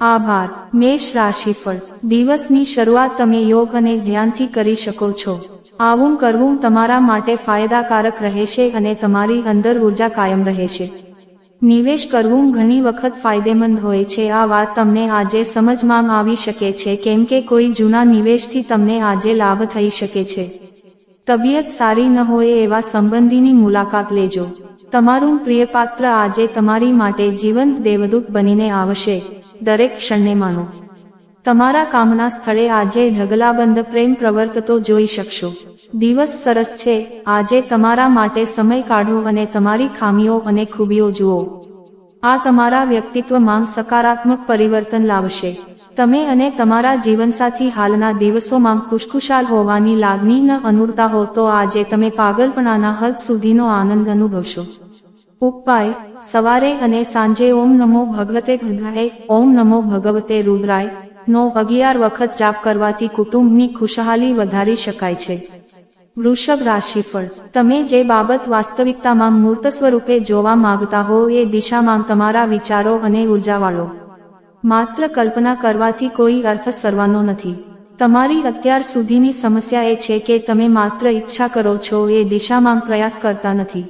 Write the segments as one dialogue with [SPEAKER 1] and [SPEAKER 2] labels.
[SPEAKER 1] આભાર. મેષ રાશિફળ. દિવસની શરૂઆત તમે યોગ અને ધ્યાનથી કરી શકો છો. આવું કરવું તમારા માટે ફાયદાકારક રહેશે અને તમારી અંદર ઊર્જા કાયમ રહેશે. નિવેશ કરવું ઘણી વખત ફાયદેમંદ હોય છે. આ વાત તમને આજે સમજમાં આવી શકે છે. કેમ કે કોઈ જૂના નિવેશથી તમને આજે લાભ થઈ શકે છે. તબિયત સારી ન હોય એવા સંબંધીની મુલાકાત લેજો. તમારું પ્રિય પાત્ર આજે તમારી માટે જીવંત દેવદૂત બનીને આવશે. દરેક ક્ષણને માનો તમારા કામના સ્થળે આજે ઢગલાબંધ પ્રેમ પ્રવર્તતો જોઈ શકશો. દિવસ સરસ છે, આજે તમારા માટે સમય કાઢો અને તમારી ખામીઓ અને ખૂબીઓ જુઓ. આ તમારા વ્યક્તિત્વમાં સકારાત્મક પરિવર્તન લાવશે. તમે અને તમારા જીવનસાથી હાલના દિવસોમાં ખુશખુશાલ હોવાની લાગણી ન અનુરતા હો તો આજે તમે પાગલપણાના હદ સુધીનો આનંદ અનુભવશો. ઉપાય, સવારે અને સાંજે ઓમ નમો ભગવતે ગંધાય ઓમ નમો ભગવતે રુદ્રાય, નો અગિયાર વખત જાપ કરવાથી કુટુંબની ખુશહાલી વધારી શકાય છે. વૃષભ રાશિફળ, તમે જે બાબત વાસ્તવિકતામાં મૂર્ત સ્વરૂપે જોવા માંગતા હો એ દિશામાં તમારા વિચારો અને ઉર્જાવાળો. માત્ર કલ્પના કરવાથી કોઈ અર્થ સરવાનો નથી. તમારી અત્યાર સુધીની સમસ્યા એ છે કે તમે માત્ર ઈચ્છા કરો છો એ દિશામાં પ્રયાસ કરતા નથી.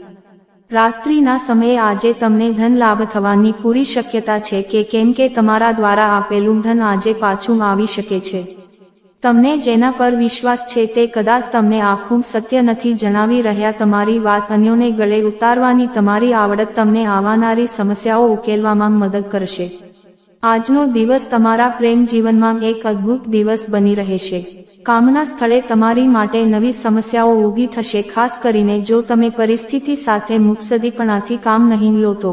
[SPEAKER 1] રાત્રિના સમયે આજે તમને ધન લાભ થવાની પૂરી શક્યતા છે કે કેમ કે તમારા દ્વારા આપેલું ધન આજે પાછું આવી શકે છે. તમને જેના પર વિશ્વાસ છે તે કદાચ તમને આખું સત્ય નથી જણાવી રહ્યા, તમારી વાત અન્યોને ગળે ઉતારવાની તમારી આવડત તમને આવનારી સમસ્યાઓ ઉકેલવામાં મદદ કરશે. આજનો દિવસ તમારા પ્રેમ જીવનમાં એક અદ્ભુત દિવસ બની રહેશે. કામના સ્થળે તમારી માટે નવી સમસ્યાઓ ઊભી થશે, ખાસ કરીને જો તમે પરિસ્થિતિ સાથે મુત્સદીપણાથી કામ નહીં લો તો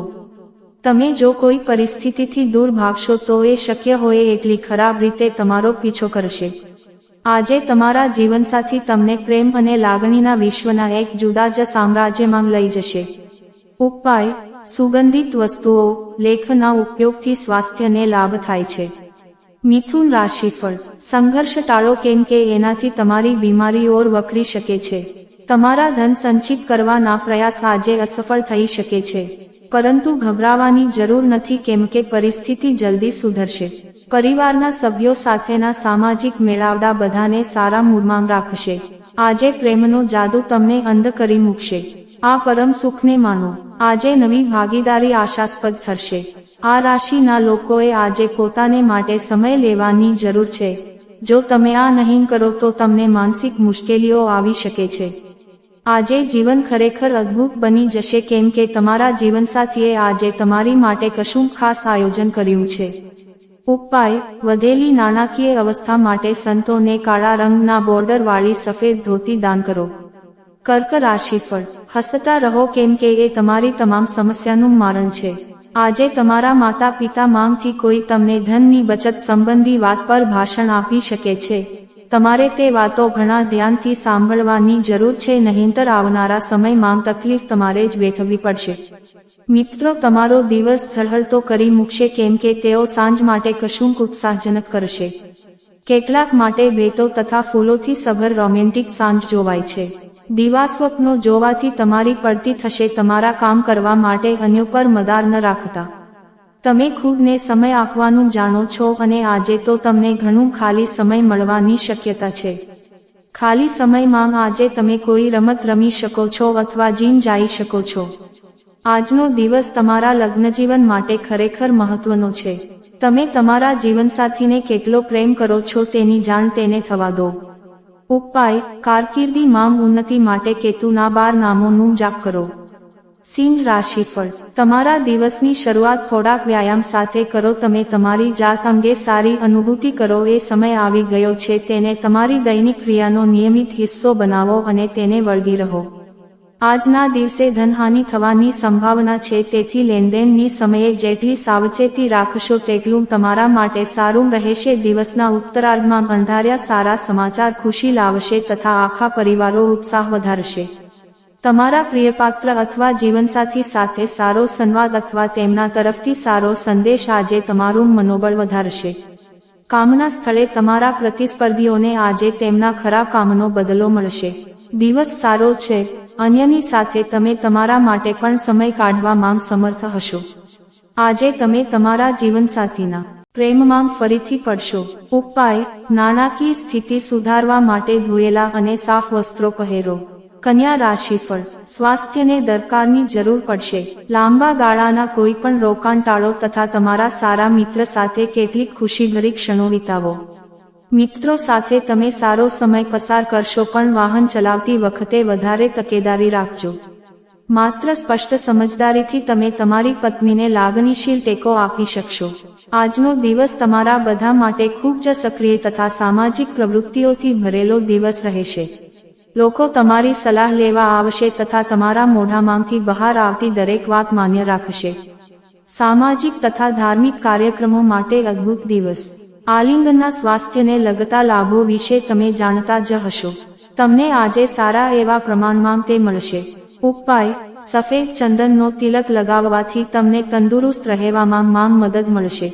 [SPEAKER 1] તમે જો કોઈ પરિસ્થિતિથી દૂર ભાગશો, તો એ શક્ય હોય એટલી ખરાબ રીતે તમારો પીછો કરશે. આજે તમારા જીવનસાથી તમને પ્રેમ અને લાગણીના વિશ્વના એક જુદા જ સામ્રાજ્યમાં લઈ જશે. ઉપાય, સુગંધિત વસ્તુઓ, લેખના ઉપયોગથી સ્વાસ્થ્યને લાભ થાય છે. મિથુન રાશિફળ. સંઘર્ષ ટાળો કેમ કે એનાથી તમારી બીમારી ઓર વકરી શકે છે. તમારા ધન સંચિત કરવાના પ્રયાસ આજે અસફળ થઈ શકે છે. પરંતુ ગભરાવાની જરૂર નથી કેમ કે પરિસ્થિતિ જલ્દી સુધરશે. પરિવારના સભ્યો સાથેના સામાજિક મેળાવડા બધાને સારા મૂડમાં રાખશે. આજે પ્રેમનો જાદુ તમને અંધ કરી મૂકશે. આ પરમ સુખને માનો. આજે નવી ભાગીદારી આશાસ્પદ ઠરશે આ રાશિના લોકોએ આજે પોતાને માટે સમય લેવાની જરૂર છે. જો તમે આ નહીં કરો તો તમને માનસિક મુશ્કેલીઓ આવી શકે છે. આજે જીવન ખરેખર અદ્ભુત બની જશે કેમ કે તમારા જીવનસાથીએ આજે તમારી માટે કશું ખાસ આયોજન કર્યું છે. ઉપાય, વધેલી નાણાકીય અવસ્થા માટે સંતોને કાળા રંગના બોર્ડર વાળી સફેદ ધોતી દાન કરો. કર્ક રાશિફળ, હસતા રહો કેમ કે એ તમારી તમામ સમસ્યાનું મારણ છે. આજે તમારા માતા પિતા માંગથી કોઈ તમને ધનની બચત સંબંધી વાત પર ભાષણ આપી શકે છે. તમારે તે વાતો ઘણા ધ્યાનથી સાંભળવાની જરૂર છે, નહીંતર આવનારા સમયમાં તકલીફ તમારે જ વેઠવી પડશે. મિત્રો, તમારો દિવસ ઝળહળતો કરી મૂકશે કેમ કે તેઓ સાંજ માટે કશું ઉત્સાહજનક કરશે. કેટલાક માટે ભેટો તથા ફૂલોથી સભર રોમેન્ટિક સાંજ જોવાય છે. દિવા સ્વપ્નો જોવાથી તમારી પડતી થશે, તમારા કામ કરવા માટે અન્ય પર મદાર ન રાખતા. તમે ખુદને સમય આપવાનું જાણો છો અને આજે તો તમને ઘણું ખાલી સમય મળવાની શક્યતા છે. ખાલી સમયમાં આજે તમે કોઈ રમત રમી શકો છો અથવા જીમ જઈ શકો છો. આજનો દિવસ તમારા લગ્નજીવન માટે ખરેખર મહત્વનો છે. તમે તમારા જીવનસાથીને કેટલો પ્રેમ કરો છો તેની જાણ તેને થવા દો. ઉપાય, કારકિર્દી માંગ ઉન્નતિ માટે કેતુના બાર નામોનું જાપ કરો. સિંહ રાશિફળ તમારા દિવસની શરૂઆત થોડાક વ્યાયામ સાથે કરો. તમે તમારી જાત અંગે સારી અનુભૂતિ કરો. એ સમય આવી ગયો છે. તેને તમારી દૈનિક ક્રિયાનો નિયમિત હિસ્સો બનાવો અને તેને વળગી રહો. આજના દિવસે ધનહાનિ થવાની સંભાવના છે, તેથી લેનદેનની સમયે જેટલી સાવચેતી રાખશો તેટલું તમારા માટે સારું રહેશે. દિવસના ઉત્તરાર્ધમાં અંધાર્યા સારા સમાચાર ખુશી લાવશે તથા આખા પરિવારો ઉત્સાહ વધારશે. તમારા પ્રિયપાત્ર અથવા જીવનસાથી સાથે સારો સંવાદ અથવા તેમના તરફથી સારો સંદેશ આજે તમારું મનોબળ વધારશે. કામના સ્થળે તમારા પ્રતિસ્પર્ધીઓને આજે તેમના ખરા કામનો બદલો મળશે. દિવસ સારો છે. અન્યની સાથે તમે તમારા માટે પણ સમય કાઢવામાં સમર્થ હશો. આજે તમે તમારા જીવનસાથીના પ્રેમમાં ફરીથી પડશો. ઉપાય, નાણાકીય સ્થિતિ સુધારવા માટે ધોયેલા અને સાફ વસ્ત્રો પહેરો. કન્યા રાશિ પર સ્વાસ્થ્યને દરકારની જરૂર પડશે. લાંબા ગાળાના કોઈ પણ રોકાણ ટાળો તથા તમારા સારા મિત્ર સાથે કેટલીક ખુશીભરી ક્ષણો વિતાવો. મિત્રો સાથે તમે સારો સમય પસાર કરશો પણ વાહન ચલાવતી વખતે વધારે તકેદારી રાખજો. માત્ર સ્પષ્ટ સમજદારીથી તમે તમારી પત્નીને લાગણીશીલ ટેકો આપી શકશો. આજનો દિવસ તમારા બધા માટે ખૂબ જ સક્રિય તથા સામાજિક પ્રવૃત્તિઓથી ભરેલો દિવસ રહેશે. લોકો તમારી સલાહ લેવા આવશે તથા તમારા મોઢામાંથી બહાર આવતી દરેક વાત માન્ય રાખશે. સામાજિક તથા ધાર્મિક કાર્યક્રમો માટે અદ્ભુત દિવસ. આલિંગનના સ્વાસ્થ્યને લગતા લાભો વિશે તમે જાણતા જ હશો. તમને આજે સારા એવા પ્રમાણમાં તે મળશે. ઉપાય, સફેદ ચંદનનો તિલક લગાવવાથી તમને તંદુરસ્ત રહેવામાં માંગ મદદ મળશે.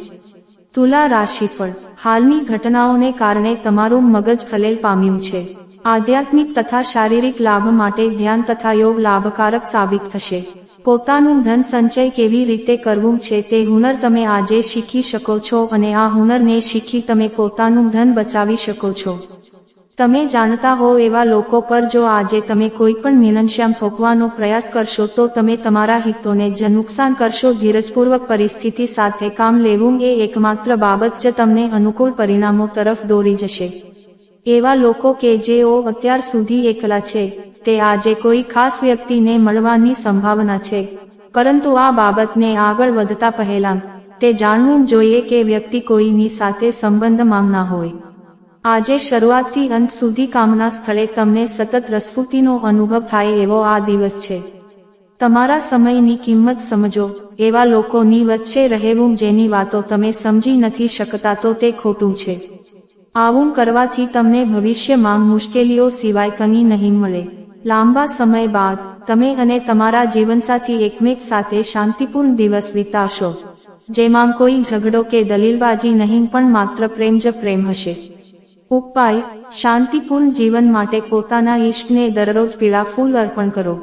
[SPEAKER 1] તુલા રાશિફળ, હાલની ઘટનાઓને કારણે તમારું મગજ ખલેલ પામ્યું છે. આધ્યાત્મિક તથા શારીરિક લાભ માટે ધ્યાન તથા યોગ લાભકારક સાબિત થશે. પોતાનું ધન સંચય કેવી રીતે કરવું છે તે હુનર તમે આજે શીખી શકો છો અને આ હુનરને શીખી તમે પોતાનું ધન બચાવી શકો છો. તમે જાણતા હો એવા લોકો પર જો આજે તમે કોઈ પણ નિનશ્યામ થોપવાનો પ્રયાસ કરશો તો તમે તમારા હિતોને જ નુકસાન કરશો. ધીરજપૂર્વક પરિસ્થિતિ સાથે કામ લેવું એ એકમાત્ર બાબત જ તમને અનુકૂળ પરિણામો તરફ દોરી જશે. એવા લોકો કે જેઓ અત્યાર સુધી એકલા છે. તે આજે કોઈ ખાસ વ્યક્તિને મળવાની સંભાવના છે. પરંતુ આ બાબતને આગળ વધતા પહેલા, તે જાણવું જોઈએ કે વ્યક્તિ કોઈની સાથે સંબંધ માંગના હોય. આજે શરૂઆતથી અંત સુધી કામના સ્થળે તમને સતત રસપૂતીનો અનુભવ થાય એવો આ દિવસ છે. તમારા સમયની કિંમત સમજો, એવા લોકોની વચ્ચે રહેવું જેની વાતો તમે સમજી નથી શકતા તો તે ખોટું છે. આવું કરવાથી તમને ભવિષ્યમાં મુશ્કેલીઓ સિવાય કંઈ નહીં મળે. લાંબા સમય બાદ, તમે અને તમારા જીવનસાથી એકમેક સાથે શાંતિપૂર્ણ દિવસ વિતાશો જેમાં કોઈ ઝઘડો કે દલીલબાજી નહીં, પણ માત્ર પ્રેમ જ પ્રેમ હશે. ઉપાય, શાંતિપૂર્ણ જીવન માટે પોતાના ઈષ્ટને દરરોજ પીળા ફૂલ અર્પણ કરો.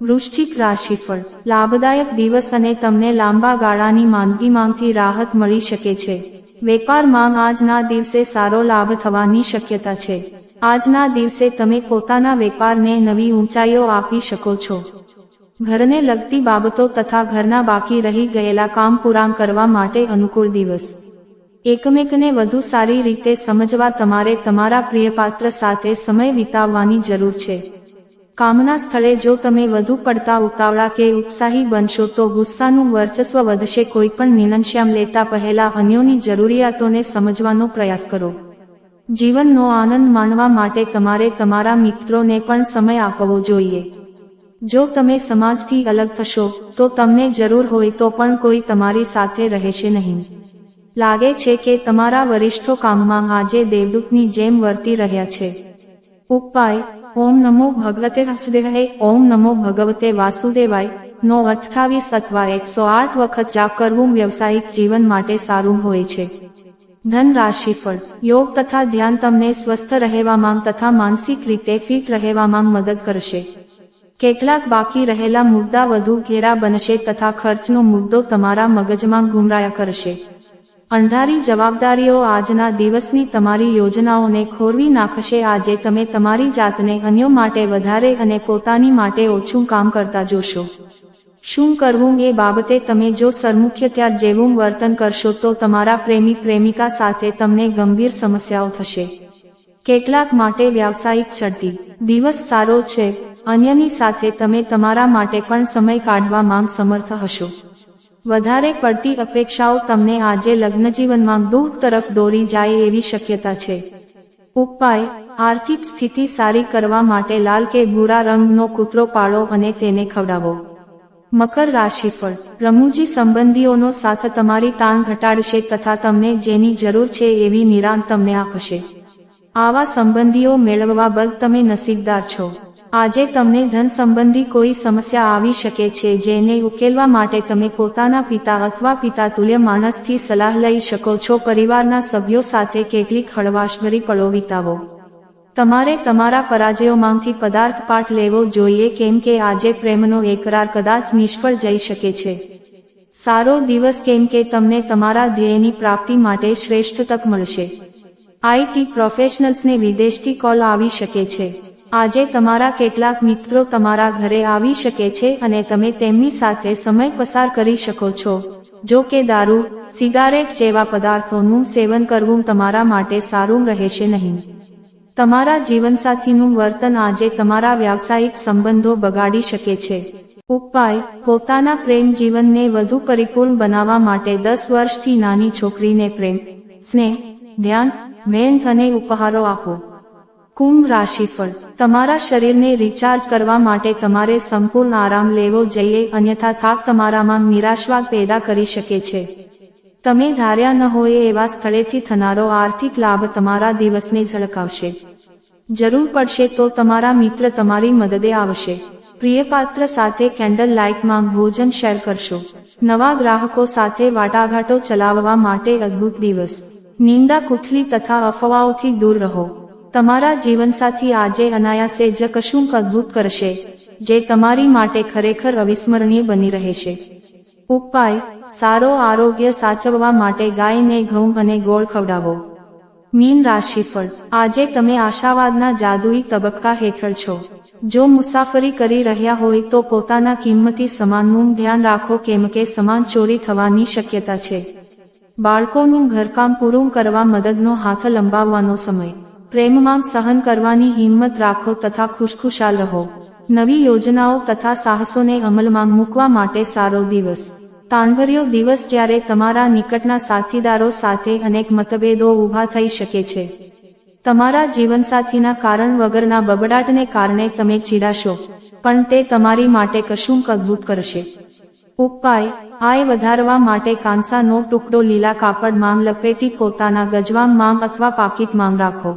[SPEAKER 1] વૃશ્ચિક રાશિફળ, લાભદાયક દિવસ અને તમને લાંબા ગાળાની માંદગીમાંથી રાહત મળી શકે છે. વેપારમાં આજના દિવસે સારો લાભ થવાની શક્યતા છે. આજના દિવસે તમે પોતાના વેપારને નવી ઊંચાઈઓ આપી શકો છો. ઘરને લગતી બાબતો તથા ઘરના બાકી રહી ગયેલા કામ પૂરા કરવા માટે અનુકૂળ દિવસ. એકમેકને વધુ સારી રીતે સમજવા તમારે તમારા પ્રિયપાત્ર સાથે સમય વિતાવવાની જરૂર છે. કામના સ્થળે જો તમે વધુ પડતા ઉતાવળા કે ઉત્સાહી બનશો તો ગુસ્સાનું વર્ચસ્વ વધશે. કોઈ પણ નિલંશ્યામ લેતા પહેલા અન્યોની જરૂરિયાતોને સમજવાનો પ્રયાસ કરો. જીવનનો આનંદ માણવા માટે તમારે તમારા મિત્રોને પણ સમય આપવો જોઈએ. જો તમે સમાજથી અલગ થશો, તો તમને જરૂર હોય તો પણ કોઈ તમારી સાથે રહેશે નહીં. લાગે છે કે તમારા વરિષ્ઠો કામમાં આજે દેવદૂતની જેમ વર્તી રહ્યા છે. ઉપાય, ઓમ નમો ભગવતે વાસુદેવાય, ઓમ નમો ભગવતે વાસુદેવાય, નો અઠ્ઠાવીસ અથવા એકસો આઠ વખત જાપ કરવું વ્યવસાયિક જીવન માટે સારું હોય છે. ધન રાશિફળ યોગ તથા ધ્યાન તમને સ્વસ્થ રહેવામાં તથા માનસિક રીતે ફિટ રહેવામાં મદદ કરશે. કેટલાક બાકી રહેલા મુદ્દા વધુ ઘેરા બનશે તથા ખર્ચનો મુદ્દો તમારા મગજમાં ગુમરાયા કરશે. અણધારી જવાબદારીઓ આજના દિવસની તમારી યોજનાઓને ખોરવી નાખશે. આજે તમે તમારી જાતને અન્યો માટે વધારે અને પોતાની માટે ઓછું કામ કરતા જોશો. શું કરવું એ બાબતે તમે જો સરમુખ્યત્યાર જેવું વર્તન કરશો તો તમારા પ્રેમી પ્રેમિકા સાથે તમને ગંભીર સમસ્યાઓ થશે. કેટલાક માટે વ્યાવસાયિક ચડતી. દિવસ સારો છે, અન્યની સાથે તમે તમારા માટે પણ સમય કાઢવામાં સમર્થ હશો. વધારે પડતી અપેક્ષાઓ તમને આજે લગ્નજીવનમાં દુઃખ તરફ દોરી જાય એવી શક્યતા છે. ઉપાય, આર્થિક સ્થિતિ સારી કરવા માટે લાલ કે ભૂરા રંગનો કૂતરો પાળો અને તેને ખવડાવો. મકર રાશિફળ રમૂજી સંબંધીઓનો સાથ તમારી તાણ ઘટાડશે તથા તમને જેની જરૂર છે એવી નિરાંત તમને આપશે. આવા સંબંધીઓ મેળવવા બદ તમે નસીબદાર છો. આજે તમને ધન સંબંધી કોઈ સમસ્યા આવી શકે છે જેને ઉકેલવા માટે તમે પોતાના પિતા અથવા પિતા તુલ્ય માણસથી સલાહ લઈ શકો છો. પરિવારના સભ્યો સાથે કેટલીક હળવાશભરી પળો વિતાવો. તમારે તમારા પરાજયોમાંથી પદાર્થ પાઠ લેવો જોઈએ કેમ કે આજે પ્રેમનો એકરાર કદાચ નિષ્ફળ જઈ શકે છે. સારો દિવસ કેમ કે તમને તમારા ધ્યેયની પ્રાપ્તિ માટે શ્રેષ્ઠ તક મળશે. આઈટી પ્રોફેશનલ્સને વિદેશથી કોલ આવી શકે છે. આજે તમારા કેટલાક મિત્રો તમારા ઘરે આવી શકે છે અને તમે તેમની સાથે સમય પસાર કરી શકો છો. જો કે દારૂ, સિગારેટ જેવા પદાર્થોનું સેવન કરવું તમારા માટે સારું રહેશે નહીં. તમારા જીવનસાથીનું વર્તન આજે તમારા વ્યાવસાયિક સંબંધો બગાડી શકે છે. ઉપાય, પોતાના પ્રેમ જીવનને વધુ પરિપૂર્ણ બનાવવા માટે દસ વર્ષથી નાની છોકરીને પ્રેમ, સ્નેહ, ધ્યાન ભેટ અને ઉપહારો આપો. કુંભ રાશિફળ, તમારા શરીરને રિચાર્જ કરવા માટે તમારે સંપૂર્ણ આરામ લેવો જોઈએ, અન્યથા થાક તમારામાં નિરાશવાદ પેદા કરી શકે છે. તમે ધાર્યા ન હોય એવા સ્થળેથી થનારો આર્થિક લાભ તમારા દિવસને ઝળકાવશે. જરૂર પડશે તો તમારા મિત્ર તમારી મદદે આવશે. પ્રિયપાત્ર સાથે કેન્ડલ લાઇટમાં ભોજન શેર કરશો. નવા ગ્રાહકો સાથે વાટાઘાટો ચલાવવા માટે અદ્ભુત દિવસ. નિંદા કુથલી તથા અફવાઓથી દૂર રહો. તમારા જીવનસાથી આજે અનાયાસે જ કશુંક અદ્ભુત કરશે, જે તમારી માટે ખરેખર અવિસ્મરણીય બની રહેશે. ઉપાય, સારો આરોગ્ય સાચવવા માટે ગાયને ઘઉં અને ગોળ ખવડાવો. મીન રાશિફળ. આજે તમે આશાવાદના જાદુઈ તબક્કા હેઠળ છો. જો મુસાફરી કરી રહ્યા હોય તો પોતાના કિંમતી સમાનનું ધ્યાન રાખો કેમ કે સમાન ચોરી થવાની શક્યતા છે. બાળકોનું ઘરકામ પૂરું કરવા મદદનો હાથ લંબાવવાનો સમય. પ્રેમમાં સહન કરવાની હિંમત રાખો તથા ખુશખુશાલ રહો. નવી યોજનાઓ તથા સાહસોને અમલમાં મૂકવા માટે સારો દિવસ. તાણભર્યો દિવસ જ્યારે તમારા નિકટના સાથીદારો સાથે અનેક મતભેદો ઊભા થઈ શકે છે. તમારા જીવનસાથીના કારણ વગરના બબડાટને કારણે તમે ચીડાશો, પણ તે તમારી માટે કશું કદભૂત કરશે. ઉપાય, આય વધારવા માટે કાંસાનો ટુકડો લીલા કાપડ માંગ, લપેટી પોતાના ગજવામ માંગ અથવા પાકીટ માંગ રાખો.